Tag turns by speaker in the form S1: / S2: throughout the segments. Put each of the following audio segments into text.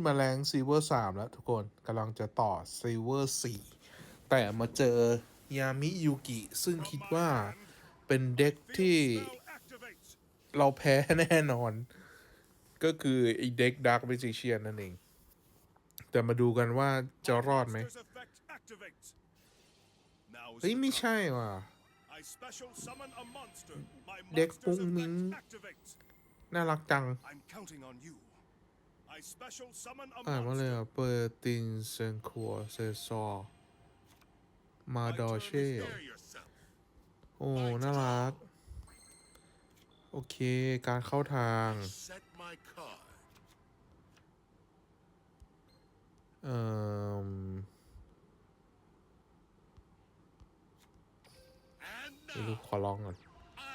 S1: นมาแรงซิลเวอร์สามแล้วทุกคนกำลังจะต่อซิลเวอร์สี่แต่มาเจอยามิยูกิ ซึ่งคิดว่าเป็นเด็กที่เราแพ้แน่นอน ก็คือไอเด็กดาร์ก a ิจิเชียนนั่นเอง แต่มาดูกันว่าจะรอดไหมเฮ้ยไม่ใช่ว่ะเด็กปุ้งมิ้งน่ารักจัง อ่านมาเลย
S2: monster.
S1: อะเปิดตินเซนคัวเซซอร์มา
S2: My
S1: ดอ
S2: turn
S1: เช่
S2: is there yourself.
S1: โอ้ น่ารัก โอเค การเข้าทาง
S3: Set my card.
S1: เอ่อ
S3: And
S1: เดี๋ยวดู
S3: now
S1: ขอลองก่อน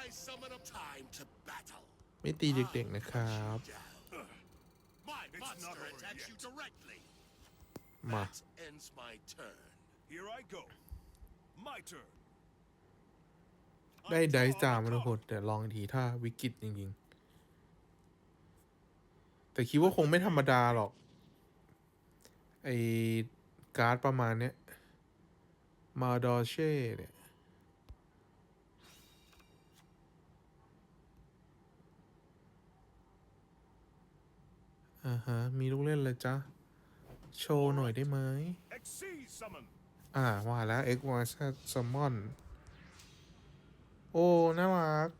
S3: I summon a time to battle.
S1: ไม่ตีเด็กๆนะครับ
S3: monster
S2: over
S3: attacks
S2: yet.
S3: you directly.
S1: มา
S3: That ends my turn.
S2: Here I go. My turn.
S1: ได้
S2: I
S1: ได
S2: draw
S1: ส์จาม
S2: a
S1: มาทุกคน
S2: card.
S1: แต่ลองอีกทีถ้าวิกฤตจริงๆ แต่คิดว่าคงไม่ธรรมดาหรอก ไอการ์ดประมาณเนี้ยมาดอเช่เนี่ย อ่าฮะ มีลูกเล่นเลยจ้ะ โชว์หน่อยได้ไหม
S2: Exceed summon.
S1: อ่า ว่าแล้ว X Y Z Summon โอ้ น่ารัก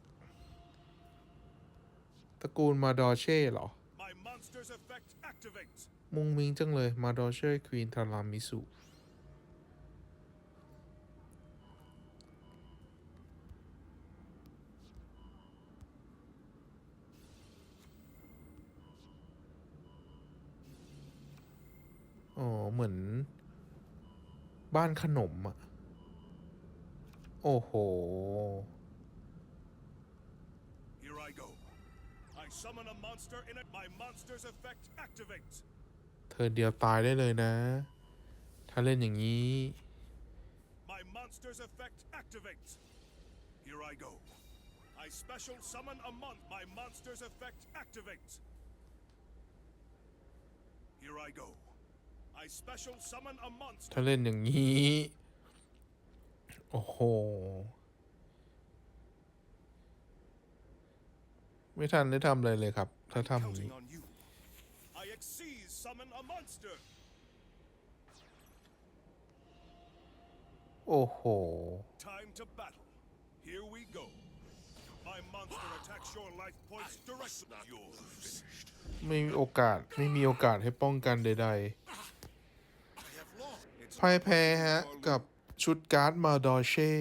S1: ตระกูลมาดอเช่เหรอ
S2: My monster's effect activate.
S1: มุงมิงจังเลย มาดอเช่ควีนทารามิสุ อ๋อ เหมือน บ้านขนมอะโอ้โห
S2: Here I go. I summon a monster in it. My monster's effect activate.
S1: เธอเดียวตายได้เลยนะ ถ้าเล่นอย่างนี้
S2: My monster's effect activate. Here I go. I special summon a mon. My monster's effect activate. Here I go.
S1: ถ้าเล่นอย่างนี้ โอ้โห ไม่ทันได้ทำอะไรเลยครับ ถ้าทำอย่างนี้
S2: Counting on you. I exceed summon a monster.
S1: โอ้โห
S2: Time to battle. Here we go. My monster attacks your life points
S3: Must
S2: directly.
S3: not
S2: Yours.
S3: finished.
S1: ไม่มีโอกาส ไม่มีโอกาสให้ป้องกันใด
S3: I
S1: ไพ่ายแพ้ฮะ กับชุดการ์ดมาดอเช่